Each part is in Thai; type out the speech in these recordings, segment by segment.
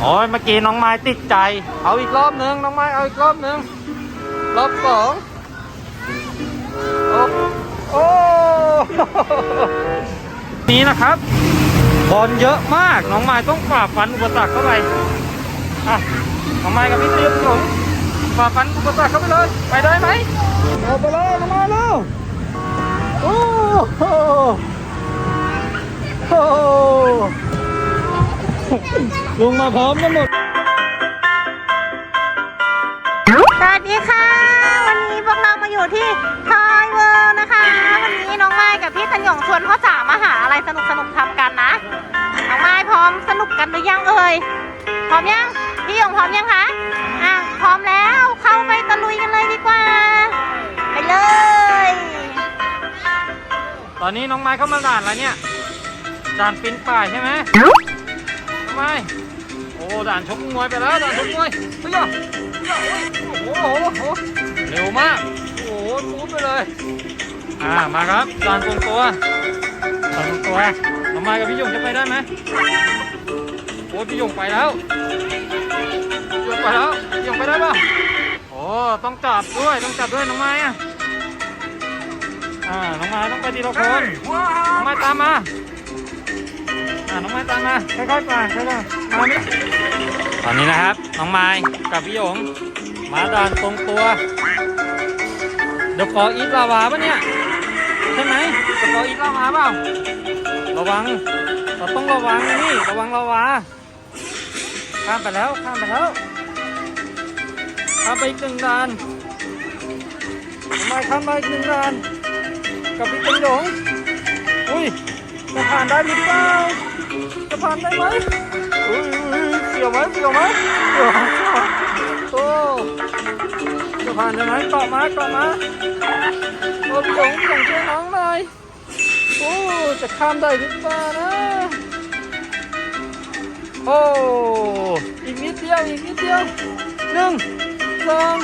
โอ้ยเมื่อกี้น้องไม้ติดใจ เอาอีกรอบนึงน้องไม้เอาอีกรอบนึงรอบสองโอ้โอ้นี้นะครับบอลเยอะมากน้องไม้ต้องฝ่าฟันอุปสรรคเข้าไปอะน้องไม้กับพี่เตรียมหลงฝ่าฟันอุปสรรคเข้าไปเลย ไปได้ไหมเอาไปเลยน้องไม้เร็วโอ้โหโอ้โห ลงมาพร้อมกันหมด สวัสดีค่ะ วันนี้พวกเรามาอยู่ที่ทอยเวิลด์นะคะ วันนี้น้องไม้กับพี่ตันหยงชวนพ่อจ๋ามาหาอะไรสนุกสนุกๆทำกันนะ น้องไม้พร้อมสนุกกันหรือยังเอ่ย พร้อมยัง พี่หยงพร้อมยังคะอะพร้อมแล้วเข้าไปตะลุยกันเลยดีกว่า ไปเลย ตอนนี้น้องไม้เข้ามาด่านแล้วเนี่ย ด่านปีนป่ายใช่ไหมน้อง ไม้โอ้ด่านชกมวยไปแล้วด่านชกมวยเฮ้ยอะโอ้โหโอ้โหเร็วมาก โอ้โหมูดไปเลย อ่า มาครับด่านทรงตัวด่านทรงตัวน้องไม้กับพี่ยงจะไปได้ไหมโอ้ยพี่ยงไปแล้วพี่ยงไปแล้วพี่ยงไปได้ป่ะโอ้ต้องจับด้วย ต้องจับด้วยน้องไม้อะอ่า น้องไม้ต้องไปทีละคนน้องไม้ตามมา อ่าน้องไม้ตามมาค่อยๆไปค่อยๆมาไหมตอนนี้นะครับ น้องไม้กับพี่หยงมาด่านตรงตัวเดี๋ยวขออีทลาวาปะเนี่ย ใช่ไหมเดี๋ยวขออีทลาวาเปล่าระวังเราต้องระวังนี่ระวังลาวาข้ามไปแล้วข้ามไปแล้วข้ามไปอีกหนึ่งด่านน้องไม้ข้ามไปอีกหนึ่งด่านกับพี่ตึงหยงอุ้ยจะผ่านได้หรือเปล่า จะผ่านได้ไหมอุ้ยเสียวไหมเสียวไหมเสียวโอ้จะผ่านได้ไหมเกาะมาเกาะมาโอ้พี่หยงพี่หยงช่วยน้องหน่อยโอ้จะข้ามได้หรือเปล่านะโอ้อีกนิดเดียวอีกนิดเดียวหนึ่งสอง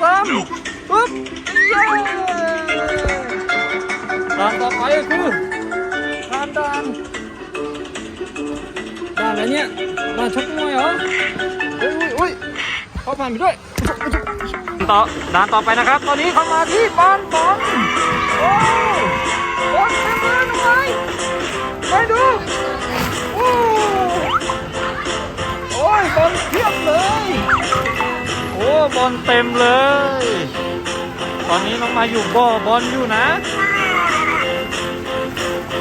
สามปุ๊บเย้ด่านต่อไปก็คือ อะไรเนี่ยด่านชกมวยเหรออุ้ยอุ้ยอุ้ยเขาผ่านไปด้วยต่อด่านต่อไปนะครับ ตอนนี้เขามาที่บ้านบอลโอ้บอลเต็มเลยทำไมไปดูโอ้โอ้ยบอลเพียบเลย โอ้บอลเต็มเลย ตอนนี้น้องมาอยู่บ่อบอลอยู่นะ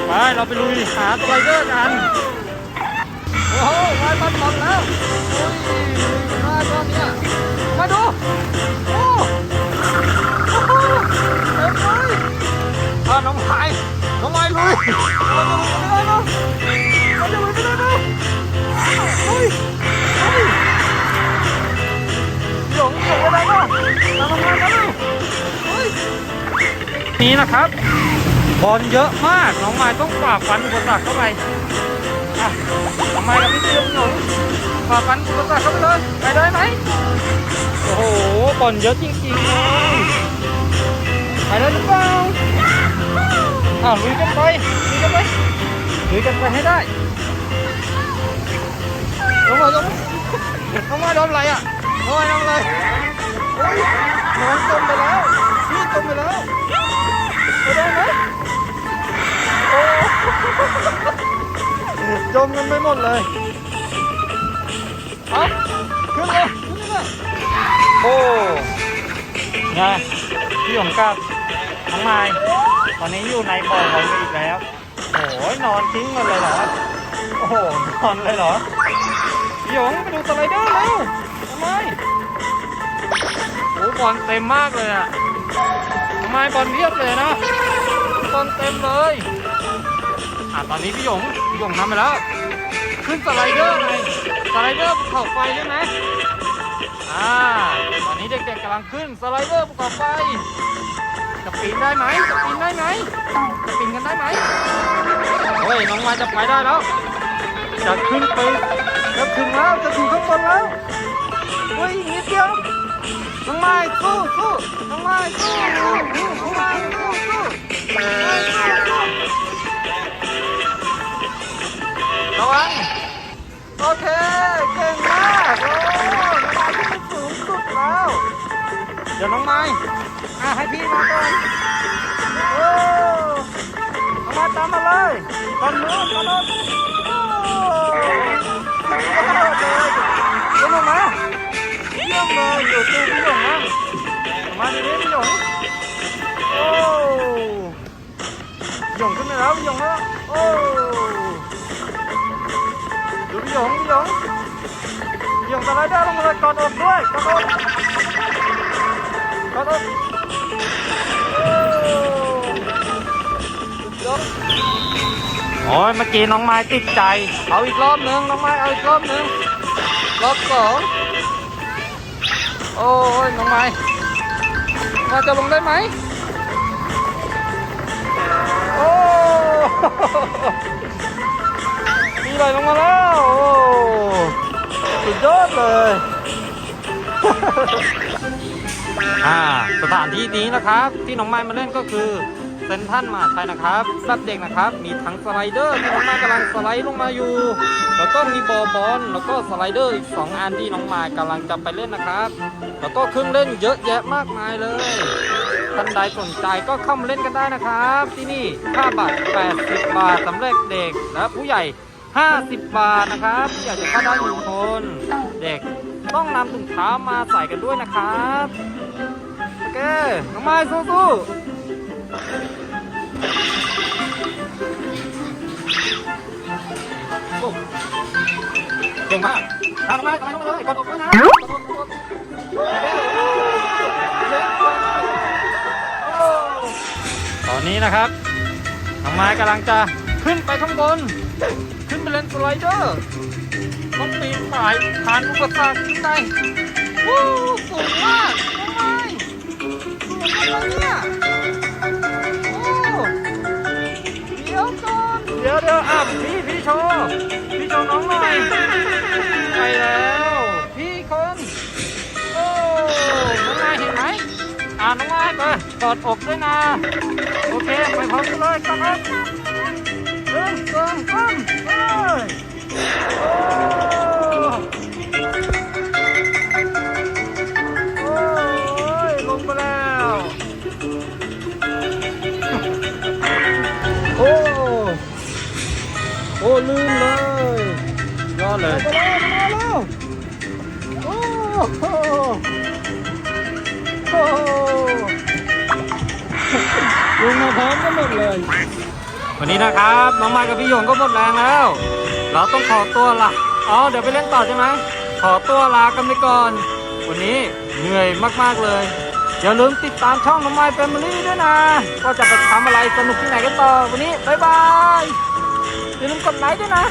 ไปเราไปลุยหาสไลเดอร์กัน โอ้โหวายบอลบอลแล้วโอ้ยวายบอลเนี่ยมาดู โอ้โอ้โหเต็มเลยอ่าน้องไม้น้องไม้ลุยมาดูไม่ได้นะมาดูไม่ได้นะเฮ้ยเฮ้ยหยงหยงอะไรเนาะตามมามาดูนี้นะครับบอลเยอะมาก น้องไม้ต้องฝ่าฟันอุปสรรคเข้าไป อะน้องไมกับพี่เตี้ยมหนูฝ่าฟันอุปสรรคเข้าไปเลยไปได้ไหมโอ้โหบอลเยอะจริงๆเลยไปได้หรือเปล่าอะลุยกันไปลุยกันไปลุยกันไปให้ได้ลงมาลงมาน้องม้โดนอะไรอะน้องไม้โดนอะไรโอ้ยน้องจมไปแล้วพี่จมไปแล้วไปได้ไหมโอ้ จมกันไปหมดเลยเอาขึ้นเลยขึ้นเลยโอ้ไงพี่หยงกับน้งไม้ตอนนี้อยู่ในบ่อของอีกแล้วโอ้ยนอนทิ้งกันเลยเหรอ โอ้โห นอนเลยเหรอพี่หยงไปดูสไลเดอร์เร็วทำไมโอ้บอลเต็มมากเลยอะทำไมบอลเรียบเลยนะบอลเต็มเลยอะตอนนี้พี่หยง พี่หยงทำไปแล้ว ขึ้นสไลเดอร์เลยสไลเดอร์ภูเขาไฟใช่ไหมอ่าตอนนี้เด็กๆกำลังขึ้นสไลเดอร์ภูเขาไฟจะปีนได้ไหมจะปีนได้ไหมจะปีนกันได้ไหมเฮ้ยน้องมาจะไปได้แล้วจะขึ้นไปจะถึงแล้วจะถึงข้างบนแล้วเฮ้ยอีกนิดเดียวน้องม้สู้สู้น้องไม้สู้สู้น้องไม้สู้สู้น้องไม้สู้สู้ ระวัง โอเค เก่งมาก โอ้น้องไม้ขึ้นไปสูงสุดแล้ว เดี๋ยวน้องไม้อะให้พี่มาก่อนโอ้น้องไม้ตามมาเลยก่อนนู้นก่อนนู้นโอ้โดดเลยพี่หยงมาเยี่ยมเลยอยู่ตู้พี่หยงนะมาดีนี้พี่หยงโอ้หยงขึ้นไปแล้วพี่หยงแล้ว หยงหยงพี่หยงสไลเดอร์ลงมาเลยกอดอกด้วยกอดอกกอดอกโอ้ยอดโอ้ยเมื่อกี้น้องไม้ติดใจ เอาอีกรอบนึงน้องไม้เอาอีกรอบนึงรอบสองโอ้ยน้องไม้มาจะลงได้ไหมโอ้ หลลงมาแล้ว โอ้สุดยอดเลย อ่า สถานที่นี้นะครับ ที่น้องไม้มาเล่นก็คือเซนทันมาชัยนะครับสำหรับเด็กนะครับ มีทั้งสไลเดอร์ที่น้องไม้กำลังสไลด์ลงมาอยู่ แล้วก็มีบอลบอลแล้วก็สไลเดอร์อีก 2 อันที่น้องไม้กำลังจะไปเล่นนะครับ แล้วก็เครื่องเล่นเยอะแยะมากมายเลยท่านใดสนใจก็เข้ามาเล่นกันได้นะครับ ที่นี่ค่าบัตร 80 บาทสำหรับเด็กและผู้ใหญ่ 50 บาทนะครับผู้ใหญ่จะเข้าได้หนึ่งคน เด็กต้องนำถุงเท้ามาใส่กันด้วยนะครับโอเคน้องไม้สู้ๆเก่งมากทางน้องไม้ทางน้องไม้กดอกด้วยนะตอนนี้นะครับน้องไม้กำลังจะขึ้นไปข้างบน ขึ้นไปเลนสไลเดอร์ต้องปีนป่ายผ่านอุปสรรคขึ้นไปวู้สูงมากน้องไม้สูงมากเนี่ยโอ้เดี๋ยวก่อนเดี๋ยวเดี๋ยวอะพี่พี่โชว์พี่โชว์น้องหน่อยไปแล้วพี่คนโอ้น้องไม้เห็นไหมอ่าน้องไม้ไปกอดอกด้วยนะโอเคไปพร้อมกันเลยกอด อกหนึ่งสองสามไปโอ้โอ้ยลงไปแล้ว โอ้ โอ้ลืมเลยยอดเลยมาแล้วมาแล้วโอ้โหโอ้ลงมาพร้อมกันหมดเลย วันนี้นะครับน้องไม้กับพี่หยงก็หมดแรงแล้ว เราต้องขอตัวละอ๋อเดี๋ยวไปเล่นต่อใช่ไหมขอตัวลากันไปก่อน วันนี้เหนื่อยมากๆเลยอย่าลืมติดตามช่องน้องไม้แฟมิลี่ด้วยนะก็จะไปทำอะไรสนุกที่ไหนกันต่อวันนี้บ๊ายบายอย่าลืมกดไลค์ด้วยนะ